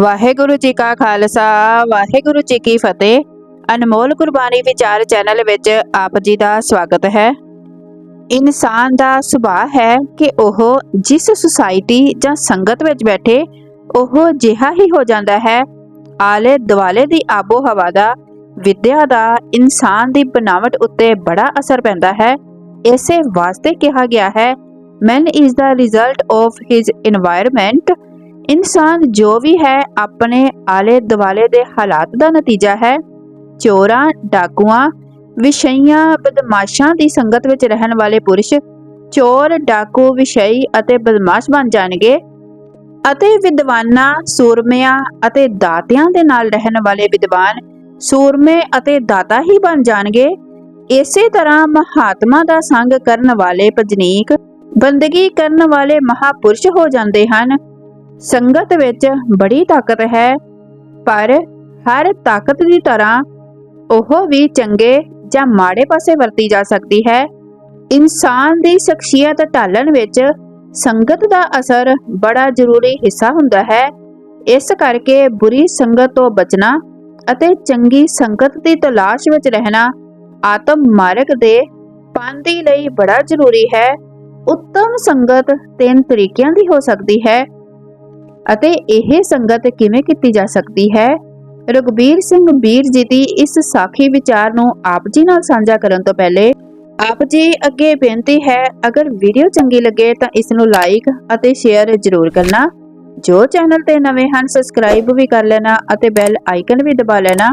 ਵਾਹਿਗੁਰੂ ਜੀ ਕਾ ਖਾਲਸਾ, ਵਾਹਿਗੁਰੂ ਜੀ ਕੀ ਫਤਿਹ। ਅਨਮੋਲ ਗੁਰਬਾਣੀ ਵਿਚਾਰ ਚੈਨਲ ਵਿੱਚ ਆਪ ਜੀ ਦਾ ਸਵਾਗਤ ਹੈ। ਇਨਸਾਨ ਦਾ ਸੁਭਾਅ ਹੈ ਕਿ ਉਹ ਜਿਸ ਸੁਸਾਇਟੀ ਜਾਂ ਸੰਗਤ ਵਿੱਚ ਬੈਠੇ, ਉਹ ਜਿਹਾ ਹੀ ਹੋ ਜਾਂਦਾ ਹੈ। ਆਲੇ ਦੁਆਲੇ ਦੀ ਆਬੋ ਹਵਾ ਦਾ, ਵਿਦਿਆ ਦਾ, ਇਨਸਾਨ ਦੀ ਬਨਾਵਟ ਉੱਤੇ ਬੜਾ ਅਸਰ ਪੈਂਦਾ ਹੈ। ਇਸੇ ਵਾਸਤੇ ਕਿਹਾ ਗਿਆ ਹੈ man is the result of his environment ਇਨਸਾਨ ਜੋ ਵੀ ਹੈ, ਆਪਣੇ ਆਲੇ ਦੁਆਲੇ ਦੇ ਹਾਲਾਤ ਦਾ ਨਤੀਜਾ ਹੈ। ਚੋਰਾਂ, ਡਾਕੂਆਂ, ਵਿਸ਼ਈਆਂ, ਬਦਮਾਸ਼ਾਂ ਦੀ ਸੰਗਤ ਵਿੱਚ ਰਹਿਣ ਵਾਲੇ ਪੁਰਸ਼ ਚੋਰ, ਡਾਕੂ, ਵਿਸ਼ਈ ਅਤੇ ਬਦਮਾਸ਼ ਬਣ ਜਾਣਗੇ ਅਤੇ ਵਿਦਵਾਨਾਂ, ਸੂਰਮਿਆਂ ਅਤੇ ਦਾਤਿਆਂ ਦੇ ਨਾਲ ਰਹਿਣ ਵਾਲੇ ਵਿਦਵਾਨ ਸੂਰਮੇ ਅਤੇ ਦਾਤਾ ਹੀ ਬਣ ਜਾਣਗੇ। ਇਸੇ ਤਰ੍ਹਾਂ ਮਹਾਤਮਾ ਦਾ ਸੰਗ ਕਰਨ ਵਾਲੇ ਭਜਨੀਕ, ਬੰਦਗੀ ਕਰਨ ਵਾਲੇ ਮਹਾਪੁਰਸ਼ ਹੋ ਜਾਂਦੇ ਹਨ। ਸੰਗਤ ਵਿੱਚ ਬੜੀ ਤਾਕਤ ਹੈ, ਪਰ ਹਰ ਤਾਕਤ ਦੀ ਤਰ੍ਹਾਂ ਉਹ ਵੀ ਚੰਗੇ ਜਾਂ ਮਾੜੇ ਪਾਸੇ ਵਰਤੀ ਜਾ ਸਕਦੀ ਹੈ। ਇਨਸਾਨ ਦੀ ਸ਼ਖਸੀਅਤ ਢਾਲਣ ਵਿੱਚ ਸੰਗਤ ਦਾ ਅਸਰ ਬੜਾ ਜ਼ਰੂਰੀ ਹਿੱਸਾ ਹੁੰਦਾ ਹੈ। ਇਸ ਕਰਕੇ ਬੁਰੀ ਸੰਗਤ ਤੋਂ ਬਚਣਾ ਅਤੇ ਚੰਗੀ ਸੰਗਤ ਦੀ ਤਲਾਸ਼ ਵਿੱਚ ਰਹਿਣਾ ਆਤਮ ਮਾਰਗ ਦੇ ਪਾਂਦੀ ਲਈ ਬੜਾ ਜ਼ਰੂਰੀ ਹੈ। ਉੱਤਮ ਸੰਗਤ ਤਿੰਨ ਤਰੀਕਿਆਂ ਦੀ ਹੋ ਸਕਦੀ ਹੈ। ਅਤੇ ਇਹ ਸੰਗਤ ਕਿਵੇਂ ਕੀਤੀ ਜਾ ਸਕਦੀ ਹੈ? ਰਗਬੀਰ ਸਿੰਘ ਵੀਰ ਜੀ ਦੀ ਇਸ ਸਾਖੀ ਵਿਚਾਰ ਨੂੰ ਆਪ ਜੀ ਨਾਲ ਸਾਂਝਾ ਕਰਨ ਤੋਂ ਪਹਿਲੇ ਆਪ ਜੀ ਅੱਗੇ ਬੇਨਤੀ ਹੈ, ਅਗਰ ਵੀਡੀਓ ਚੰਗੀ ਲੱਗੇ ਤਾਂ ਇਸ ਨੂੰ ਲਾਈਕ ਅਤੇ ਸ਼ੇਅਰ ਜ਼ਰੂਰ ਕਰਨਾ। ਜੋ ਚੈਨਲ ਤੇ ਨਵੇਂ ਹਨ ਸਬਸਕ੍ਰਾਈਬ ਵੀ ਕਰ ਲੈਣਾ ਅਤੇ ਬੈਲ ਆਈਕਨ ਵੀ ਦਬਾ ਲੈਣਾ।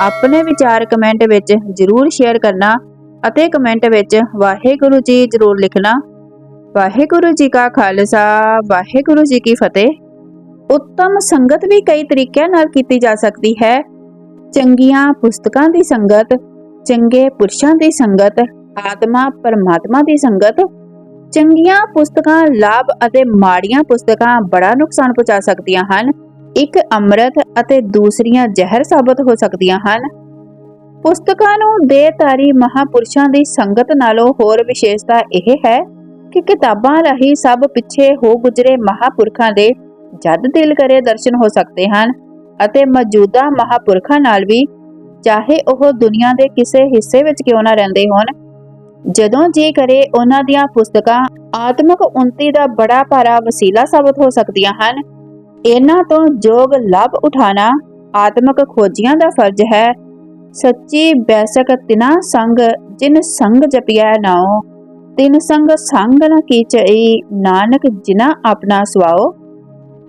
ਆਪਣੇ ਵਿਚਾਰ ਕਮੈਂਟ ਵਿੱਚ ਜ਼ਰੂਰ ਸ਼ੇਅਰ ਕਰਨਾ ਅਤੇ ਕਮੈਂਟ ਵਿੱਚ ਵਾਹਿਗੁਰੂ ਜੀ ਜ਼ਰੂਰ ਲਿਖਣਾ। ਵਾਹਿਗੁਰੂ ਜੀ ਕਾ ਖਾਲਸਾ, ਵਾਹਿਗੁਰੂ ਜੀ ਕੀ ਫਤਿਹ। ਉੱਤਮ ਸੰਗਤ ਵੀ ਕਈ ਤਰੀਕਿਆਂ ਨਾਲ ਕੀਤੀ ਜਾ ਸਕਦੀ ਹੈ। ਚੰਗੀਆਂ ਪੁਸਤਕਾਂ ਦੀ ਸੰਗਤ, ਚੰਗੇ ਪੁਰਸ਼ਾਂ ਦੀ ਸੰਗਤ, ਆਤਮਾ ਪਰਮਾਤਮਾ ਦੀ ਸੰਗਤ, ਚੰਗੀਆਂ ਪੁਸਤਕਾਂ, ਲਾਭ ਅਤੇ ਮਾੜੀਆਂ ਪੁਸਤਕਾਂ ਬੜਾ ਨੁਕਸਾਨ ਪਹੁੰਚਾ ਸਕਦੀਆਂ ਹਨ। ਇੱਕ ਅੰਮ੍ਰਿਤ ਅਤੇ ਦੂਸਰੀਆਂ ਜ਼ਹਿਰ ਸਾਬਤ ਹੋ ਸਕਦੀਆਂ ਹਨ। ਪੁਸਤਕਾਂ ਨੂੰ ਦੇਹਧਾਰੀ ਮਹਾਪੁਰਸ਼ਾਂ ਦੀ ਸੰਗਤ ਨਾਲੋਂ ਹੋਰ ਵਿਸ਼ੇਸ਼ਤਾ ਇਹ ਹੈ ਕਿ ਕਿਤਾਬਾਂ ਰਾਹੀਂ ਸਭ ਪਿੱਛੇ ਹੋ ਗੁਜਰੇ ਮਹਾਪੁਰਖਾਂ ਦੇ ਜਦ ਦਿਲ ਕਰੇ ਦਰਸ਼ਨ ਹੋ ਸਕਦੇ ਹਨ ਅਤੇ ਮੌਜੂਦਾ ਮਹਾਪੁਰਖਾਂ ਨਾਲ ਵੀ, ਚਾਹੇ ਉਹ ਦੁਨੀਆ ਦੇ ਕਿਸੇ ਹਿੱਸੇ ਵਿੱਚ ਕਿਉਂ ਨਾ ਰਹਿੰਦੇ ਹੋਣ, ਜਦੋਂ ਜੀ ਕਰੇ ਉਹਨਾਂ ਦੀਆਂ ਪੁਸਤਕਾਂ ਆਤਮਿਕ ਉન્નਤੀ ਦਾ ਬੜਾ ਭਾਰਾ ਵਸੀਲਾ ਸਾਬਤ ਹੋ ਸਕਦੀਆਂ ਹਨ, ਇਹਨਾਂ ਤੋਂ ਜੋਗ ਲਾਭ ਉਠਾਣਾ ਆਤਮਿਕ ਖੋਜੀਆਂ ਦਾ ਫਰਜ਼ ਹੈ। ਸੱਚੀ ਬੈਸਕ ਤਿਨਾ ਸੰਗ ਜਿਨ ਸੰਗ ਜਪਿਆ ਨਾਉ, ਤਿਨ ਸੰਗ ਸੰਗ ਨ ਕੀਚਈ, ਨਾਨਕ ਜਿਨਾ ਆਪਣਾ ਸੁਆਓ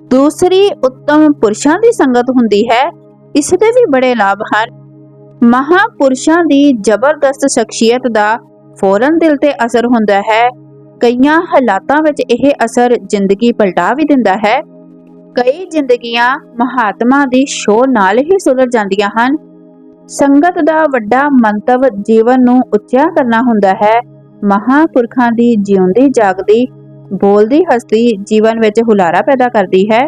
ਦੂਸਰੀ ਉੱਤਮ ਪੁਰਸ਼ਾਂ ਦੀ ਸੰਗਤ ਹੁੰਦੀ ਹੈ। ਇਸ ਦੇ ਵੀ ਬੜੇ ਲਾਭ ਹਨ। ਮਹਾਪੁਰਸ਼ਾਂ ਦੀ ਜ਼ਬਰਦਸਤ ਸ਼ਖਸੀਅਤ ਦਾ ਫੌਰਨ ਦਿਲ ਤੇ ਅਸਰ ਹੁੰਦਾ ਹੈ। ਕਈਆਂ ਹਾਲਾਤਾਂ ਵਿੱਚ ਇਹ ਅਸਰ ਜ਼ਿੰਦਗੀ ਪਲਟਾ ਵੀ ਦਿੰਦਾ ਹੈ। ਕਈ ਜ਼ਿੰਦਗੀਆਂ ਮਹਾਤਮਾ ਦੀ ਸ਼ੋਅ ਨਾਲ ਹੀ ਸੁਧਰ ਜਾਂਦੀਆਂ ਹਨ। ਸੰਗਤ ਦਾ ਵੱਡਾ ਮੰਤਵ ਜੀਵਨ ਨੂੰ ਉੱਚਾ ਕਰਨਾ ਹੁੰਦਾ ਹੈ। ਮਹਾਪੁਰਖਾਂ ਦੀ ਜਿਉਂਦੀ ਜਾਗਦੀ ਬੋਲਦੀ ਹਸਤੀ ਜੀਵਨ ਵਿੱਚ ਹੁਲਾਰਾ ਪੈਦਾ ਕਰਦੀ ਹੈ।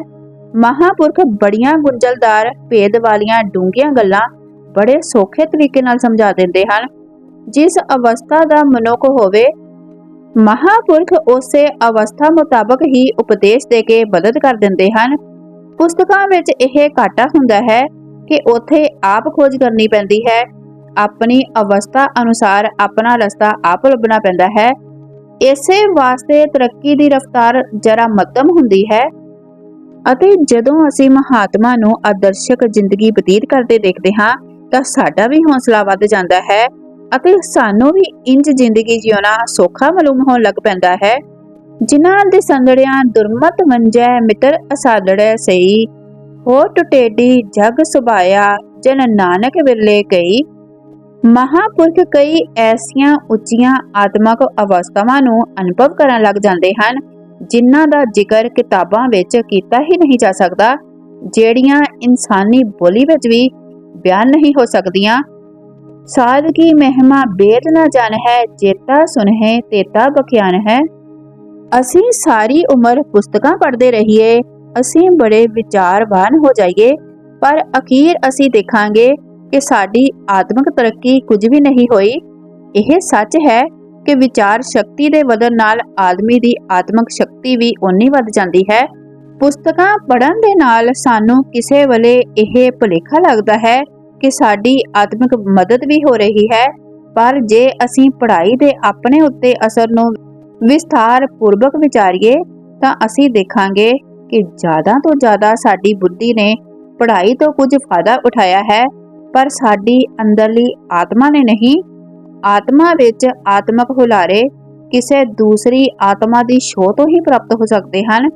ਮਹਾਪੁਰਖ ਬੜੀਆਂ ਗੁੰਝਲਦਾਰ, ਭੇਦ ਵਾਲੀਆਂ ਡੂੰਘੀਆਂ ਗੱਲਾਂ ਬੜੇ ਸੌਖੇ ਤਰੀਕੇ ਨਾਲ ਸਮਝਾ ਦਿੰਦੇ ਹਨ। ਜਿਸ ਅਵਸਥਾ ਦਾ ਮਨੁੱਖ ਹੋਵੇ, ਮਹਾਪੁਰਖ ਉਸੇ ਅਵਸਥਾ ਮੁਤਾਬਕ ਹੀ ਉਪਦੇਸ਼ ਦੇ ਕੇ ਮਦਦ ਕਰ ਦਿੰਦੇ ਹਨ। ਪੁਸਤਕਾਂ ਵਿੱਚ ਇਹ ਘਾਟਾ ਹੁੰਦਾ ਹੈ ਕਿ ਉਥੇ ਆਪ ਖੋਜ ਕਰਨੀ ਪੈਂਦੀ ਹੈ। ਆਪਣੀ ਅਵਸਥਾ ਅਨੁਸਾਰ ਆਪਣਾ ਰਸਤਾ ਆਪ ਲੱਭਣਾ ਪੈਂਦਾ ਹੈ। ਇਸੇ ਵਾਸਤੇ ਤਰੱਕੀ ਦੀ ਰਫ਼ਤਾਰ ਜਰਾ ਮੱਧਮ ਹੁੰਦੀ ਹੈ ਅਤੇ ਜਦੋਂ ਅਸੀਂ ਮਹਾਤਮਾ ਨੂੰ ਆਦਰਸ਼ਕ ਜ਼ਿੰਦਗੀ ਬਤੀਤ ਕਰਦੇ ਦੇਖਦੇ ਹਾਂ, ਤਾਂ ਸਾਡਾ ਵੀ ਹੌਸਲਾ ਵੱਧ ਜਾਂਦਾ ਹੈ ਅਤੇ ਸਾਨੂੰ ਵੀ ਇੰਜ ਜ਼ਿੰਦਗੀ ਜਿਉਣਾ ਸੌਖਾ ਮਾਲੂਮ ਹੋਣ ਲੱਗ ਪੈਂਦਾ ਹੈ। ਜਿਨ੍ਹਾਂ ਦੇ ਸੰਦੜਿਆਂ ਦੁਰਮਤ ਮੰਜੈ ਮਿੱਤਰ ਅਸਾਦੜੈ ਸਈ ਹੋ ਟੁਟੇਡੀ ਜਗ ਸੁਭਾਇਆ, ਜਨ ਨਾਨਕ ਵਿਰਲੇ ਕਈ ਮਹਾਪੁਰਖ ਕਈ ਐਸੀਆਂ ਉੱਚੀਆਂ ਆਤਮਿਕ ਅਵਸਥਾਵਾਂ ਨੂੰ ਅਨੁਭਵ ਕਰਨ ਲੱਗ ਜਾਂਦੇ ਹਨ, ਜਿਨ੍ਹਾਂ ਦਾ ਜ਼ਿਕਰ ਕਿਤਾਬਾਂ ਵਿੱਚ ਕੀਤਾ ਹੀ ਨਹੀਂ ਜਾ ਸਕਦਾ, ਜਿਹੜੀਆਂ ਇਨਸਾਨੀ ਬੋਲੀ ਵਿੱਚ ਵੀ ਬਿਆਨ ਨਹੀਂ ਹੋ ਸਕਦੀਆਂ। ਸਾਦਗੀ ਮਹਿਮਾ ਬੇਦ ਨਾ ਜਾਣ ਹੈ ਜੇਤਾ ਸੁਨਹਿ, ਤੇਤਾ ਬਖਿਆਨ ਹੈ ਅਸੀਂ ਸਾਰੀ ਉਮਰ ਪੁਸਤਕਾਂ ਪੜ੍ਹਦੇ ਰਹੀਏ, ਅਸੀਂ ਬੜੇ ਵਿਚਾਰਵਾਨ ਹੋ ਜਾਈਏ, ਪਰ ਅਖੀਰ ਅਸੀਂ ਦੇਖਾਂਗੇ ਕਿ ਸਾਡੀ ਆਤਮਿਕ ਤਰੱਕੀ ਕੁਝ ਵੀ ਨਹੀਂ ਹੋਈ, ਇਹ ਸੱਚ ਹੈ ਕਿ ਵਿਚਾਰ ਸ਼ਕਤੀ ਦੇ ਵਧਣ ਨਾਲ ਆਦਮੀ ਦੀ ਆਤਮਿਕ ਸ਼ਕਤੀ ਵੀ ਓਨੀ ਵੱਧ ਜਾਂਦੀ ਹੈ। ਪੁਸਤਕਾਂ ਪੜ੍ਹਨ ਦੇ ਨਾਲ ਸਾਨੂੰ ਕਿਸੇ ਵੇਲੇ ਇਹ ਭੁਲੇਖਾ ਲੱਗਦਾ ਹੈ ਕਿ ਸਾਡੀ ਆਤਮਿਕ ਮਦਦ ਵੀ ਹੋ ਰਹੀ ਹੈ, ਪਰ ਜੇ ਅਸੀਂ ਪੜ੍ਹਾਈ ਦੇ ਆਪਣੇ ਉੱਤੇ ਅਸਰ ਨੂੰ ਵਿਸਥਾਰ ਪੂਰਵਕ ਵਿਚਾਰੀਏ, ਤਾਂ ਅਸੀਂ ਦੇਖਾਂਗੇ ਕਿ ਜ਼ਿਆਦਾ ਤੋਂ ਜ਼ਿਆਦਾ ਸਾਡੀ ਬੁੱਧੀ ਨੇ ਪੜ੍ਹਾਈ ਤੋਂ ਕੁਝ ਫਾਇਦਾ ਉਠਾਇਆ ਹੈ ਪਰ ਸਾਡੀ ਅੰਦਰਲੀ ਆਤਮਾ ਨੇ ਨਹੀਂ। ਆਤਮਾ ਵਿੱਚ ਆਤਮਕ ਹੁਲਾਰੇ ਕਿਸੇ ਦੂਸਰੀ ਆਤਮਾ ਦੀ ਛੋਹ ਤੋਂ ਹੀ ਪ੍ਰਾਪਤ ਹੋ ਸਕਦੇ ਹਨ।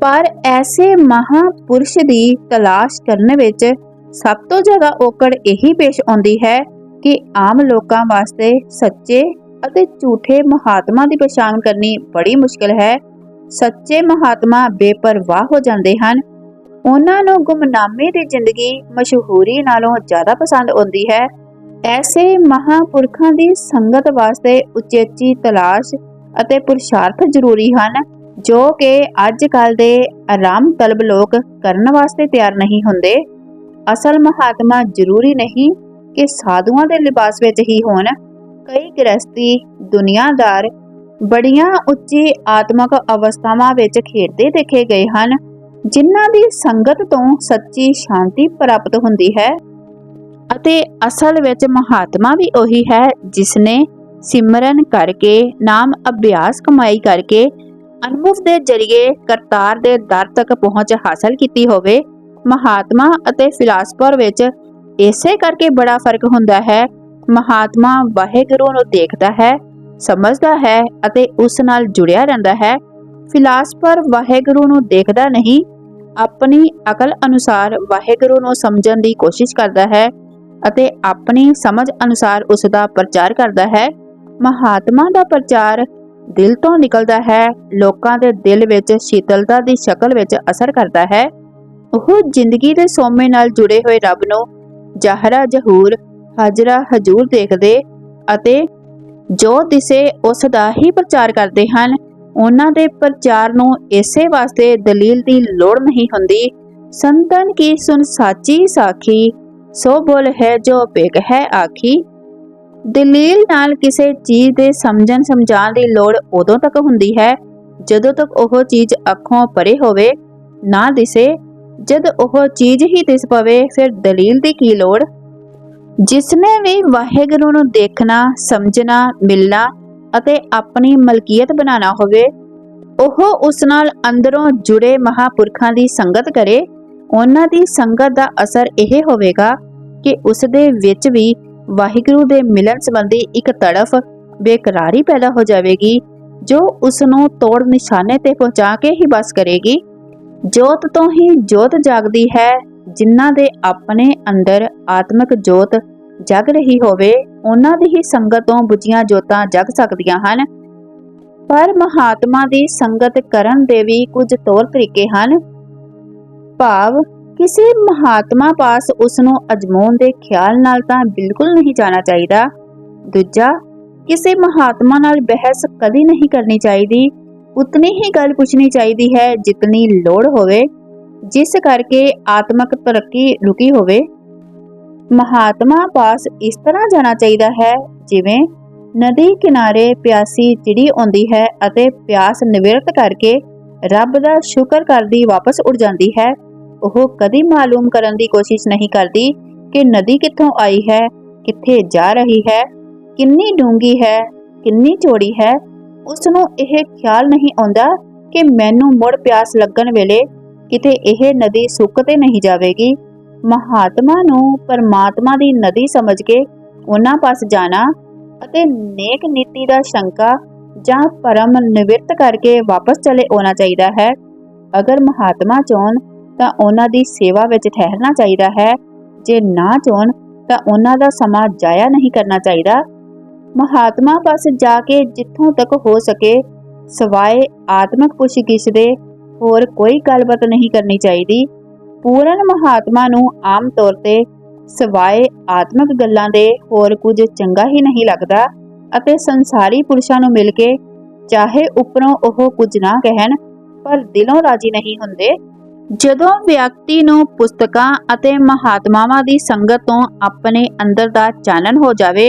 ਪਰ ਐਸੇ ਮਹਾਪੁਰਸ਼ ਦੀ ਤਲਾਸ਼ ਕਰਨ ਵਿੱਚ ਸਭ ਤੋਂ ਜ਼ਿਆਦਾ ਔਕੜ ਇਹੀ ਪੇਸ਼ ਆਉਂਦੀ ਹੈ ਕਿ ਆਮ ਲੋਕਾਂ ਵਾਸਤੇ ਸੱਚੇ ਅਤੇ ਝੂਠੇ ਮਹਾਤਮਾ ਦੀ ਪਛਾਣ ਕਰਨੀ ਬੜੀ ਮੁਸ਼ਕਲ ਹੈ। ਸੱਚੇ ਮਹਾਤਮਾ ਬੇਪਰਵਾਹ ਹੋ ਜਾਂਦੇ ਹਨ ਉਹਨਾਂ ਨੂੰ ਗੁਮਨਾਮੀ ਦੀ ਜ਼ਿੰਦਗੀ ਮਸ਼ਹੂਰੀ ਨਾਲੋਂ ਜ਼ਿਆਦਾ ਪਸੰਦ ਆਉਂਦੀ ਹੈ। ਐਸੇ ਮਹਾਪੁਰਖਾਂ ਦੀ ਸੰਗਤ ਵਾਸਤੇ ਉਚੇਚੀ ਤਲਾਸ਼ ਅਤੇ ਪੁਰਸ਼ਾਰਥ ਜ਼ਰੂਰੀ ਹਨ, ਜੋ ਕਿ ਅੱਜ ਕੱਲ ਦੇ ਆਰਾਮ ਤਲਬ ਲੋਕ ਕਰਨ ਵਾਸਤੇ ਤਿਆਰ ਨਹੀਂ ਹੁੰਦੇ। ਅਸਲ ਮਹਾਤਮਾ ਜ਼ਰੂਰੀ ਨਹੀਂ ਕਿ ਸਾਧੂਆਂ ਦੇ ਲਿਬਾਸ ਵਿੱਚ ਹੀ ਹੋਣ। ਕਈ ਗ੍ਰਸਤੀ ਦੁਨੀਆਦਾਰ ਬੜੀਆਂ ਉੱਚੀ ਆਤਮਕ ਅਵਸਥਾਵਾਂ ਵਿੱਚ ਖੇਡਦੇ ਦੇਖੇ ਗਏ ਹਨ। ਜਿਨ੍ਹਾਂ ਦੀ ਸੰਗਤ ਤੋਂ ਸੱਚੀ ਸ਼ਾਂਤੀ ਪ੍ਰਾਪਤ ਹੁੰਦੀ ਹੈ ਅਤੇ ਅਸਲ ਵਿੱਚ ਮਹਾਤਮਾ ਵੀ ਉਹੀ ਹੈ ਜਿਸਨੇ ਸਿਮਰਨ ਕਰਕੇ, ਨਾਮ ਅਭਿਆਸ ਕਮਾਈ ਕਰਕੇ, ਅਨੁਭਵ ਦੇ ਜਰੀਏ ਕਰਤਾਰ ਦੇ ਦਰ ਤੱਕ ਪਹੁੰਚ ਹਾਸਲ ਕੀਤੀ ਹੋਵੇ, ਮਹਾਤਮਾ ਅਤੇ ਫਿਲਾਸਫਰ ਵਿੱਚ ਇਸੇ ਕਰਕੇ ਬੜਾ ਫ਼ਰਕ ਹੁੰਦਾ ਹੈ, ਮਹਾਤਮਾ ਵਾਹਿਗੁਰੂ ਨੂੰ ਦੇਖਦਾ ਹੈ, ਸਮਝਦਾ ਹੈ ਅਤੇ ਉਸ ਨਾਲ ਜੁੜਿਆ ਰਹਿੰਦਾ ਹੈ। ਫਿਲਾਸਫਰ ਵਾਹਿਗੁਰੂ ਨੂੰ ਦੇਖਦਾ ਨਹੀਂ ਆਪਣੀ ਅਕਲ ਅਨੁਸਾਰ ਵਾਹਿਗੁਰੂ ਨੂੰ ਸਮਝਣ ਦੀ ਕੋਸ਼ਿਸ਼ ਕਰਦਾ ਹੈ ਅਤੇ ਆਪਣੀ ਸਮਝ ਅਨੁਸਾਰ ਉਸ ਦਾ ਪ੍ਰਚਾਰ ਕਰਦਾ ਹੈ। ਮਹਾਤਮਾ ਦਾ ਪ੍ਰਚਾਰ ਦਿਲ ਤੋਂ ਨਿਕਲਦਾ ਹੈ, ਲੋਕਾਂ ਦੇ ਦਿਲ ਵਿੱਚ ਸ਼ੀਤਲਤਾ ਦੀ ਸ਼ਕਲ ਵਿੱਚ ਅਸਰ ਕਰਦਾ ਹੈ। ਉਹ ਜ਼ਿੰਦਗੀ ਦੇ ਸੋਮੇ ਨਾਲ ਜੁੜੇ ਹੋਏ ਰੱਬ ਨੂੰ ਜ਼ਾਹਰਾ ਜ਼ਹੂਰ, ਹਾਜ਼ਰਾ ਹਜੂਰ ਦੇਖਦੇ ਅਤੇ ਜੋ ਦਿਸੇ ਉਸ ਦਾ ਹੀ ਪ੍ਰਚਾਰ ਕਰਦੇ ਹਨ। ਉਹਨਾਂ ਦੇ ਪ੍ਰਚਾਰ ਨੂੰ ਇਸੇ ਵਾਸਤੇ ਦਲੀਲ ਦੀ ਲੋੜ ਨਹੀਂ ਹੁੰਦੀ। ਸੰਤਨ ਕੀ ਸੁਨ ਸਾਚੀ ਸਾਖੀ, ਸੋ ਬੋਲ ਹੈ ਜੋ ਬੇਗ ਹੈ ਆਖੀ। ਦਲੀਲ ਨਾਲ ਕਿਸੇ ਚੀਜ਼ ਦੇ ਸਮਝਣ ਸਮਝਾਉਣ ਦੀ ਲੋੜ ਉਦੋਂ ਤੱਕ ਹੁੰਦੀ ਹੈ, ਜਦੋਂ ਤੱਕ ਉਹ ਚੀਜ਼ ਅੱਖੋਂ ਪਰੇ ਹੋਵੇ, ਨਾ ਦਿਸੇ। ਜਦ ਉਹ ਚੀਜ਼ ਹੀ ਦਿਸ ਪਵੇ, ਫਿਰ ਦਲੀਲ ਦੀ ਕੀ ਲੋੜ? ਜਿਸਨੇ ਵੀ ਵਾਹਿਗੁਰੂ ਨੂੰ ਦੇਖਣਾ, ਸਮਝਣਾ, ਮਿਲਣਾ ਅਤੇ ਆਪਣੀ ਮਲਕੀਅਤ ਬਣਾਉਣਾ ਹੋਵੇ, ਉਹ ਉਸ ਨਾਲ ਅੰਦਰੋਂ ਜੁੜੇ ਮਹਾਪੁਰਖਾਂ ਦੀ ਸੰਗਤ ਕਰੇ, ਉਹਨਾਂ ਦੀ ਸੰਗਤ ਦਾ ਅਸਰ ਇਹ ਹੋਵੇਗਾ ਕਿ ਉਸ ਦੇ ਵਿੱਚ ਵੀ ਵਾਹਿਗੁਰੂ ਦੇ ਮਿਲਣ ਸੰਬੰਧੀ ਇੱਕ ਤੜਫ ਬੇਕਰਾਰੀ ਪੈਦਾ ਹੋ ਜਾਵੇਗੀ, ਜੋ ਉਸ ਨੂੰ ਤੋੜ ਨਿਸ਼ਾਨੇ ਤੇ ਪਹੁੰਚਾ ਕੇ ਹੀ ਬਸ ਕਰੇਗੀ। ਜੋਤ ਤੋਂ ਹੀ ਜੋਤ ਜਾਗਦੀ ਹੈ, ਜਿਨ੍ਹਾਂ ਦੇ ਆਪਣੇ ਅੰਦਰ ਆਤਮਿਕ ਜੋਤ ਜਗ ਰਹੀ ਹੋਵੇ ਉਹਨਾਂ ਦੀ ਹੀ ਸੰਗਤ ਤੋਂ ਬੁਝੀਆਂ ਜੋਤਾਂ ਜਗ ਸਕਦੀਆਂ ਹਨ। ਪਰ ਮਹਾਤਮਾ ਦੀ ਸੰਗਤ ਕਰਨ ਦੇ ਵੀ ਕੁਝ ਤੌਰ ਤਰੀਕੇ ਹਨ। ਭਾਵ, ਕਿਸੇ ਮਹਾਤਮਾ ਪਾਸ ਉਸ ਨੂੰ ਅਜਮਾਉਣ ਦੇ ਖਿਆਲ ਨਾਲ ਤਾਂ ਬਿਲਕੁਲ ਨਹੀਂ ਜਾਣਾ ਚਾਹੀਦਾ। ਦੂਜਾ, ਕਿਸੇ ਮਹਾਤਮਾ ਨਾਲ ਬਹਿਸ ਕਦੀ ਨਹੀਂ ਕਰਨੀ ਚਾਹੀਦੀ। ਉਤਨੀ ਹੀ ਗੱਲ ਪੁੱਛਣੀ ਚਾਹੀਦੀ ਹੈ ਜਿਤਨੀ ਲੋੜ ਹੋਵੇ। ਜਿਸ ਕਰਕੇ ਆਤਮਕ ਤਰੱਕੀ ਰੁਕੀ ਹੋਵੇ। ਮਹਾਤਮਾ ਪਾਸ ਇਸ ਤਰ੍ਹਾਂ ਜਾਣਾ ਚਾਹੀਦਾ ਹੈ, ਜਿਵੇਂ ਨਦੀ ਕਿਨਾਰੇ ਪਿਆਸੀ ਚਿੜੀ ਆਉਂਦੀ ਹੈ ਅਤੇ ਪਿਆਸ ਨਿਵਰਤ ਕਰਕੇ ਰੱਬ ਦਾ ਸ਼ੁਕਰ ਕਰਦੀ ਵਾਪਸ ਉੱਡ ਜਾਂਦੀ ਹੈ। ਉਹ ਕਦੀ ਮਾਲੂਮ ਕਰਨ ਦੀ ਕੋਸ਼ਿਸ਼ ਨਹੀਂ ਕਰਦੀ ਕਿ ਨਦੀ ਕਿੱਥੋਂ ਆਈ ਹੈ, ਕਿੱਥੇ ਜਾ ਰਹੀ ਹੈ, ਕਿੰਨੀ ਡੂੰਗੀ ਹੈ, ਕਿੰਨੀ ਚੌੜੀ ਹੈ। ਉਸ ਨੂੰ ਇਹ ਖਿਆਲ ਨਹੀਂ ਆਉਂਦਾ ਕਿ ਮੈਨੂੰ ਮੁੜ ਪਿਆਸ ਲੱਗਣ ਵੇਲੇ ਕਿਤੇ ਇਹ ਨਦੀ ਸੁੱਕ ਤੇ ਨਹੀਂ ਜਾਵੇਗੀ। ਮਹਾਤਮਾ ਨੂੰ ਪਰਮਾਤਮਾ ਦੀ ਨਦੀ ਸਮਝ ਕੇ ਉਹਨਾਂ ਪਾਸ ਜਾਣਾ ਅਤੇ ਨੇਕ ਨੀਤੀ ਦਾ ਸ਼ੰਕਾ ਜਾਂ ਪਰਮ ਨਿਵਿਰਤ ਕਰਕੇ ਵਾਪਸ ਚਲੇ ਆਉਣਾ ਚਾਹੀਦਾ ਹੈ। ਅਗਰ ਮਹਾਤਮਾ ਚਾਹਣ ਤਾਂ ਉਹਨਾਂ ਦੀ ਸੇਵਾ ਵਿੱਚ ਠਹਿਰਨਾ ਚਾਹੀਦਾ ਹੈ। ਜੇ ਨਾ ਚਾਹਣ ਤਾਂ ਉਹਨਾਂ ਦਾ ਸਮਾਂ ਜਾਇਆ ਨਹੀਂ ਕਰਨਾ ਚਾਹੀਦਾ। ਮਹਾਤਮਾ ਪਾਸ ਜਾ ਕੇ ਜਿੱਥੋਂ ਤੱਕ ਹੋ ਸਕੇ, ਸਵਾਏ ਆਤਮਿਕ ਪੁੱਛਗਿੱਛ ਦੇ ਹੋਰ ਕੋਈ ਗੱਲਬਾਤ ਨਹੀਂ ਕਰਨੀ ਚਾਹੀਦੀ। ਪੂਰਨ ਮਹਾਤਮਾ ਨੂੰ ਆਮ ਤੌਰ ਤੇ ਸਵਾਏ ਆਤਮਿਕ ਗੱਲਾਂ ਦੇ ਹੋਰ ਕੁਝ ਚੰਗਾ ਹੀ ਨਹੀਂ ਲੱਗਦਾ ਅਤੇ ਸੰਸਾਰੀ ਪੁਰਸ਼ਾਂ ਨੂੰ ਮਿਲ ਕੇ ਚਾਹੇ ਉੱਪਰੋਂ ਉਹ ਕੁਝ ਨਾ ਕਹਿਣ, ਪਰ ਦਿਲੋਂ ਰਾਜੀ ਨਹੀਂ ਹੁੰਦੇ। ਜਦੋਂ ਵਿਅਕਤੀ ਨੂੰ ਪੁਸਤਕਾਂ ਅਤੇ ਮਹਾਤਮਾਵਾਂ ਦੀ ਸੰਗਤ ਤੋਂ ਆਪਣੇ ਅੰਦਰ ਦਾ ਚਾਨਣ ਹੋ ਜਾਵੇ,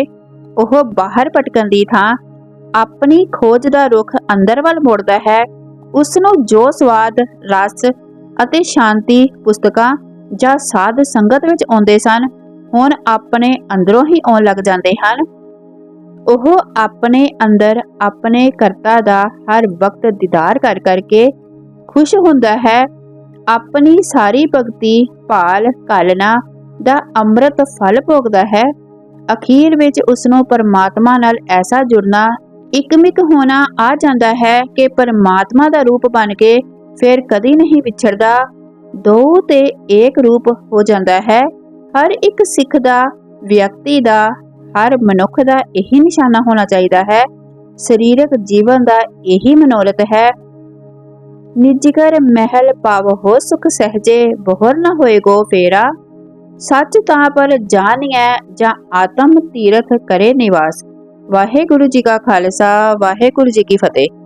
ਉਹ ਬਾਹਰ ਭਟਕਣ ਦੀ ਥਾਂ, ਆਪਣੀ ਖੋਜ ਦਾ ਰੁਖ ਅੰਦਰ ਵੱਲ ਮੋੜਦਾ ਹੈ ਉਸ ਨੂੰ ਜੋ ਸਵਾਦ, ਰਸ ਅਤੇ ਸ਼ਾਂਤੀ ਪੁਸਤਕਾਂ ਜਾਂ ਸਾਧ ਸੰਗਤ ਵਿੱਚ ਆਉਂਦੇ ਸਨ, ਹੁਣ ਆਪਣੇ ਅੰਦਰੋਂ ਹੀ ਆਉਣ ਲੱਗ ਜਾਂਦੇ ਹਨ। ਉਹ ਆਪਣੇ ਅੰਦਰ ਆਪਣੇ ਕਰਤਾ ਦਾ ਹਰ ਵਕਤ ਦੀਦਾਰ ਕਰ ਕਰਕੇ ਖੁਸ਼ ਹੁੰਦਾ ਹੈ। ਆਪਣੀ ਸਾਰੀ ਭਗਤੀ ਭਾਲ ਕਾਲਨਾ ਦਾ ਅੰਮ੍ਰਿਤ ਫਲ ਭੋਗਦਾ ਹੈ। ਅਖੀਰ ਵਿੱਚ ਉਸ ਨੂੰ ਪਰਮਾਤਮਾ ਨਾਲ ਐਸਾ ਜੁੜਨਾ, ਇਕਮਿਕ ਹੋਣਾ ਆ ਜਾਂਦਾ ਹੈ ਕਿ ਪਰਮਾਤਮਾ ਦਾ ਰੂਪ ਬਣ ਕੇ ਫਿਰ ਕਦੀ ਨਹੀਂ ਵਿਛੜਦਾ। ਦੋ ਤੇ ਏਕ ਰੂਪ ਹੋ ਜਾਂਦਾ ਹੈ। ਹਰ ਇੱਕ ਸਿੱਖ ਦਾ, ਵਿਅਕਤੀ ਦਾ, ਹਰ ਮਨੁੱਖ ਦਾ ਇਹੀ ਨਿਸ਼ਾਨਾ ਹੋਣਾ ਚਾਹੀਦਾ ਹੈ। ਸਰੀਰਕ ਜੀਵਨ ਦਾ ਇਹੀ ਮਨੋਰਥ ਹੈ। ਨਿਜਗਰ ਮਹਿਲ ਪਾਵਹੁ ਸੁਖ ਸਹਜੇ, ਬਹੁਰ ਨ ਹੋਏਗੋ ਫੇਰਾ। ਸੱਚ ਤਾਂ ਪਰ ਜਾਣੀਐ ਜਾਂ ਆਤਮ ਤੀਰਥ ਕਰੇ ਨਿਵਾਸ। ਵਾਹਿਗੁਰੂ ਜੀ ਕਾ ਖਾਲਸਾ, ਵਾਹਿਗੁਰੂ ਜੀ ਕੀ ਫਤਿਹ।